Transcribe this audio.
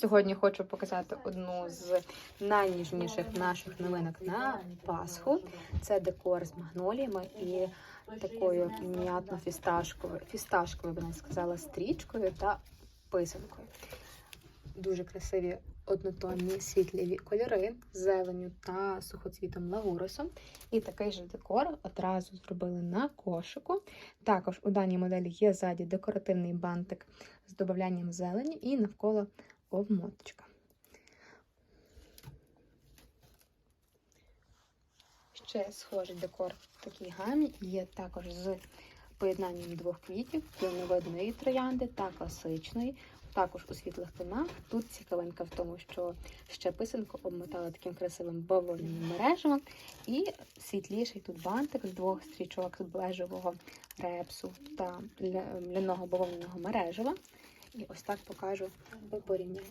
Сьогодні хочу показати одну з найніжніших наших новинок на Пасху. Це декор з магноліями і такою м'ятно-фісташковою, фісташковою, би навіть сказала, стрічкою та писанкою. Дуже красиві однотонні світліві кольори з зеленю та сухоцвітом лагурусом. І такий же декор одразу зробили на кошику. Також у даній моделі є ззаді декоративний бантик з додаванням зелені і навколо обмоточка. Ще схожий декор в такій гамі є також з поєднанням двох квітів, клиновидної троянди та класичної, також у світлих тонах. Тут цікавинка в тому, що ще писанку обмотали таким красивим бавовняним мережевом, і світліший тут бантик з двох стрічок з бежевого репсу та ля- ляного бавовняного мережева. І ось так покажу у порівнянні.